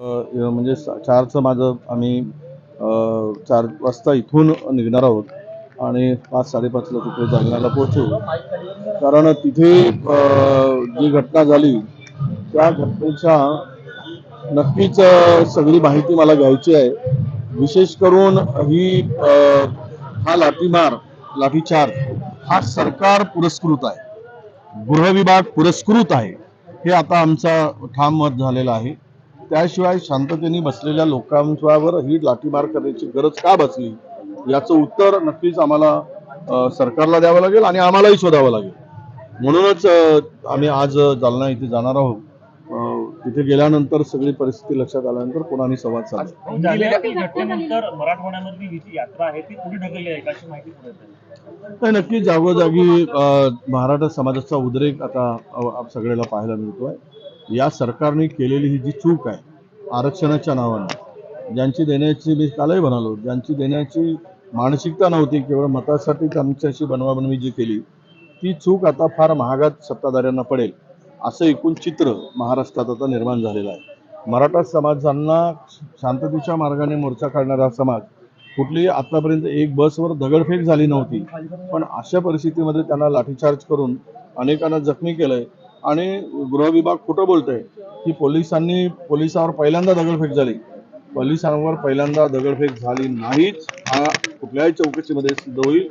म्हणजे चारचं माझं आम्ही चार वाजता इथून निघणार आहोत आणि पाच साडेपाचला तिथे जालन्याला पोहोचू. कारण तिथे जी घटना झाली त्या घटनेच्या नक्कीच सगळी माहिती मला घ्यायची आहे. विशेष करून ही हा लाठीमार लाठीचार हा सरकार पुरस्कृत आहे. गृह विभाग पुरस्कृत आहे. हे आता आमचा ठाम मत झालेलं आहे. त्याशिवाय शांततेने बसलेल्या लोकांच्यावर ही लाठीमार करण्याची गरज का बसली? याचं उत्तर नक्कीच आम्हाला सरकारला द्यावं लागेल आणि आम्हालाही शोधावं लागेल. म्हणूनच आम्ही आज जालना इथे जाणार आहोत. तिथे गेल्यानंतर सगळी परिस्थिती लक्षात आल्यानंतर कोणाही संवाद साधेल. नाही नक्की जागोजागी मराठा समाजाचा उद्रेक आता सगळ्याला पाहायला मिळतोय. या सरकारने केलेली ही जी चूक आहे आरक्षणाच्या नावानं ज्यांची देण्याची मी कालही म्हणालो ज्यांची देण्याची मानसिकता नव्हती केवळ मतासाठी त्यांच्याशी बनवाबनवी जी केली ती चूक आता फार महागात सत्ताधाऱ्यांना पडेल असं एकूण चित्र महाराष्ट्रात आता निर्माण झालेलं आहे. मराठा समाजांना शांततेच्या मार्गाने मोर्चा काढणारा समाज कुठलीही आतापर्यंत एक बसवर दगडफेक झाली नव्हती पण अशा परिस्थितीमध्ये त्यांना लाठीचार्ज करून अनेकांना जखमी केलंय आणि गृह विभाग खोटं बोलतंय की पोलिसांनी पोलिसांवर पहिल्यांदा दगडफेक झाली. पोलिसांवर पहिल्यांदा दगडफेक झाली नाहीच. हा कुठल्याही चौकशीमध्ये सिद्ध होईल.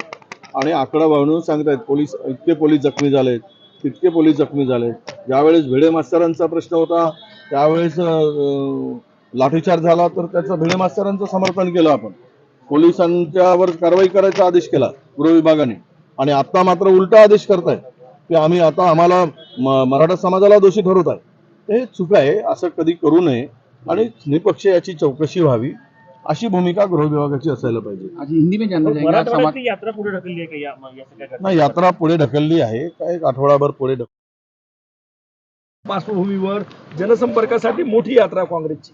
आणि आकडा वाढवून आहेत पोलीस इतके पोलीस जखमी झालेत तितके पोलीस जखमी झालेत. ज्यावेळेस भिडे मास्तरांचा प्रश्न होता त्यावेळेस लाठीचार्ज झाला तर त्याचं भिडे मास्तरांचं समर्थन केलं आपण. पोलिसांच्यावर कारवाई करायचा आदेश केला गृह विभागाने. आणि आता मात्र उलटा आदेश करताय की आम्ही आता आम्हाला मराठा समाजाला दोषी ठरवत आहे. हे चुक आहे असं कधी करू नये आणि निपक्ष याची चौकशी व्हावी अशी भूमिका गृह विभागाची असायला पाहिजे. यात्रा पुढे ढकलली आहे का यात्रा पुढे ढकलली आहे काय एक आठवडाभर पुढे ढक पार्श्वभूमीवर जनसंपर्कासाठी मोठी यात्रा काँग्रेसची.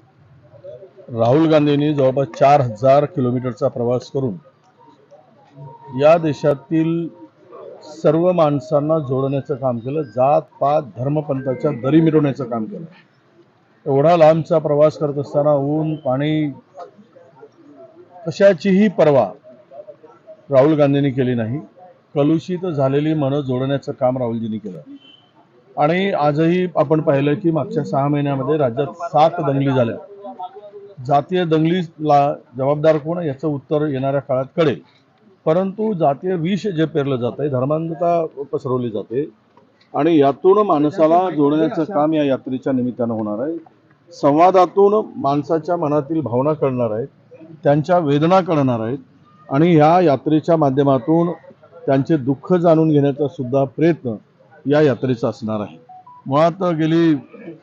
राहुल गांधींनी जवळपास चार हजार किलोमीटरचा प्रवास करून या देशातील सर्व माणसांना जोडण्याचं काम केलं जात पात धर्मपंथाच्या दरी मिरवण्याचं काम केलं. एवढा लांबचा प्रवास करत असताना ऊन पाणी कशाचीही पर्वा राहुल गांधींनी केली नाही. कलुषित झालेली मनं जोडण्याचं काम राहुलजींनी केलं. आणि आजही आपण पाहिलं की मागच्या सहा महिन्यामध्ये राज्यात सात दंगली झाल्या. जातीय दंगलीला जबाबदार कोण? याचं उत्तर येणाऱ्या काळात कळेल. परंतु जातीय विष जे पेरलं जात आहे धर्मांधता पसरवली जाते आणि यातून माणसाला जोडण्याचं काम या यात्रेच्या निमित्तानं होणार आहे. संवादातून माणसाच्या मनातील भावना कळणार आहेत त्यांच्या वेदना कळणार आहेत आणि ह्या यात्रेच्या माध्यमातून त्यांचे दुःख जाणून घेण्याचा सुद्धा प्रयत्न या यात्रेचा असणार आहे. मुळात गेली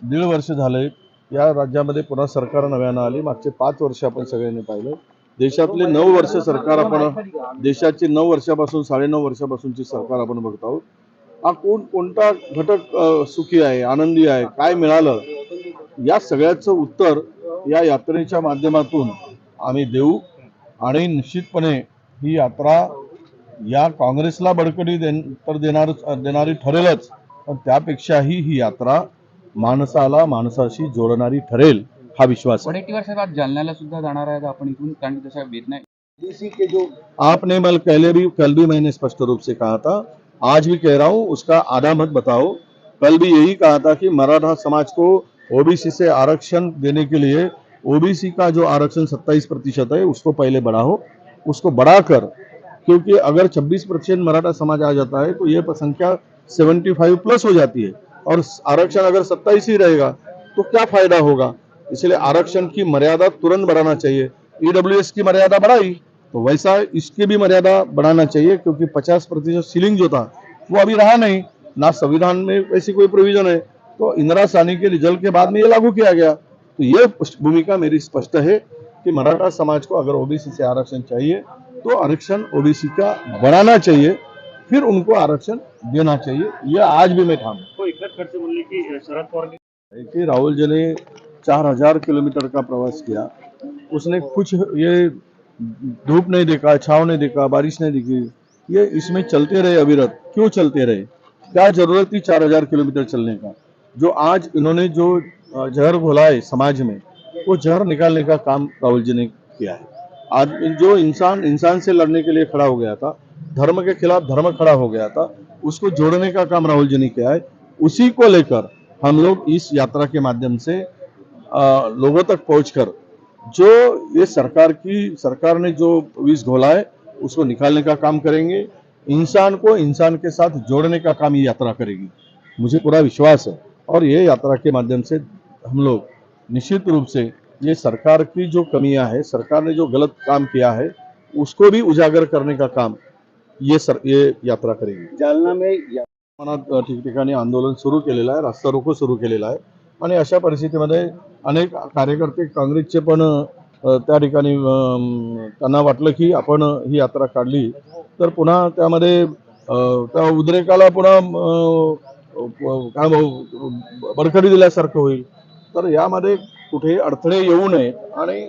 दीड वर्ष झाले या राज्यामध्ये पुन्हा सरकार नव्यानं आली. मागचे पाच वर्ष आपण सगळ्यांनी पाहिलं. देशातले नऊ वर्ष सरकार आपण देशाची नऊ वर्षापासून साडेनऊ वर्षापासूनची सरकार आपण बघत आहोत. हा कोण कोणता घटक सुखी आहे आनंदी आहे काय मिळालं? या सगळ्याचं उत्तर या यात्रेच्या माध्यमातून आम्ही देऊ आणि निश्चितपणे ही यात्रा या काँग्रेसला बळकटी दे तर देणार देणारी ठरेलच. पण त्यापेक्षाही ही यात्रा माणसाला माणसाशी जोडणारी ठरेल. हा विश्वास वडेट्टीवार साहेब आज जालन्याला सुद्धा जाणार आहेत आपण इथून कारण की तशा वेदना आपने मल पहले भी कल भी मैंने स्पष्ट रूप से कहा था आज भी कह रहा हूँ उसका आधा मत बताओ। कल भी यही कहा था कि मराठा समाज को ओबीसी से आरक्षण देने के लिए ओबीसी का जो आरक्षण 27 प्रतिशत है उसको पहले बढ़ाओ। उसको बढ़ाकर क्योंकि अगर 26 प्रतिशत मराठा समाज आ जाता है तो ये संख्या 75 प्लस हो जाती है। और आरक्षण अगर 27 ही रहेगा तो क्या फ़ायदा होगा? इसलिए आरक्षण की मर्यादा तुरंत बढ़ाना चाहिए। ईडब्ल्यूएस की मर्यादा बढ़ाई तो वैसा इसकी भी मर्यादा बढ़ाना चाहिए क्योंकि 50 प्रतिशत सीलिंग जो था वो अभी रहा नहीं। ना संविधान में वैसी कोई प्रोविज़न है। तो इंदिरा सानी के रिज़ल्ट के बाद में ये लागू किया गया। तो ये भूमिका मेरी स्पष्ट है कि मराठा समाज को अगर ओबीसी से आरक्षण चाहिए तो आरक्षण ओबीसी का बढ़ाना चाहिए फिर उनको आरक्षण देना चाहिए। यह आज भी मैं ठाम तो राहुल जी ने चार हज़ार किलोमीटर का प्रवास किया। उसने कुछ ये धूप नहीं देखा, छाव नहीं देखा, बारिश नहीं दिखी। ये इसमें चलते रहे अविरत क्यों चलते रहे? क्या ज़रूरत थी चार हज़ार किलोमीटर चलने का? जो आज इन्होंने जो जहर घोला है समाज में, वो जहर निकालने का काम राहुल जी ने किया है। आज जो इंसान इंसान से लड़ने के लिए खड़ा हो गया था, धर्म के खिलाफ धर्म खड़ा हो गया था, उसको जोड़ने का काम राहुल जी ने किया है। उसी को लेकर हम लोग इस यात्रा के माध्यम से लोगों तक पहुंचकर जो ये सरकार की सरकार ने जो विष घोला है उसको निकालने का काम करेंगे। इंसान को इंसान के साथ जोड़ने का काम ये यात्रा करेगी। मुझे पूरा विश्वास है। और ये यात्रा के माध्यम से हम लोग निश्चित रूप से ये सरकार की जो कमियाँ है सरकार ने जो गलत काम किया है उसको भी उजागर करने का काम ये सर ये यात्रा करेगी। जालना में ठिकठिकाणी आंदोलन सुरू केलेलं आहे रस्ता रोको सुरू केलेला आहे आणि अशा परिस्थितीमध्ये अनेक कार्यकर्ते काँग्रेसचे पण त्या ठिकाणी त्यांना वाटलं की आपण ही यात्रा काढली. तर पुन्हा त्यामध्ये त्या उद्रेकाला पुन्हा काय भाऊ बरखडी दिल्यासारखं होईल. तर यामध्ये कुठेही अडथळे येऊ नये. आणि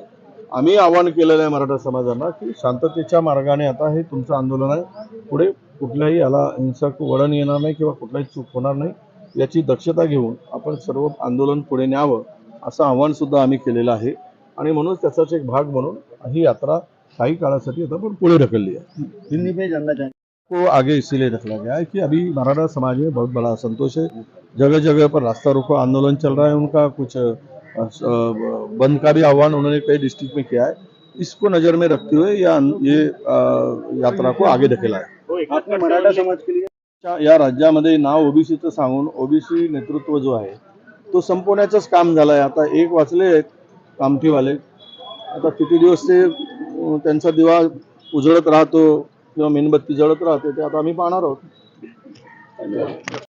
आम्ही आवाहन केलेलं आहे मराठा समाजाला की शांततेच्या मार्गाने आता हे तुमचं आंदोलन आहे. पुढे कुठल्याही याला हिंसक वळण येणार नाही किंवा कुठलाही चूक होणार नाही याची दक्षता घेऊन आपण सर्व आंदोलन पुढे न्यावं. असं आव्हान सुद्धा आम्ही केलेलं आहे. आणि म्हणून त्याचाच एक भाग म्हणून ही यात्रा काही काळासाठी आता पण पुढे ढकलली है में जानना चाहेंगे को आगे इसीलिए रखा गया है कि अभी मराठा समाज में बहुत बड़ा असंतोष है. जगह जगह पर रास्ता रोको आंदोलन चल रहा है उनका कुछ बंद का भी आह्वान उन्होंने कई डिस्ट्रिक्ट में किया है. इसको नज़र में रखते हुए या ये यात्रा को आगे ढकेला है. तो खडसे मराठा समाज के लिए या राज्यामध्ये नाव ओबीसीचं सांगून ओबीसी नेतृत्व जो आहे तो संपवण्याचंच काम झालं आहे आता एक वाचले आहेत कामठीवाले. आता किती दिवस ते त्यांचा दिवा उजळत राहतो किंवा मेणबत्ती जळत राहते ते आता आम्ही पाहणार आहोत.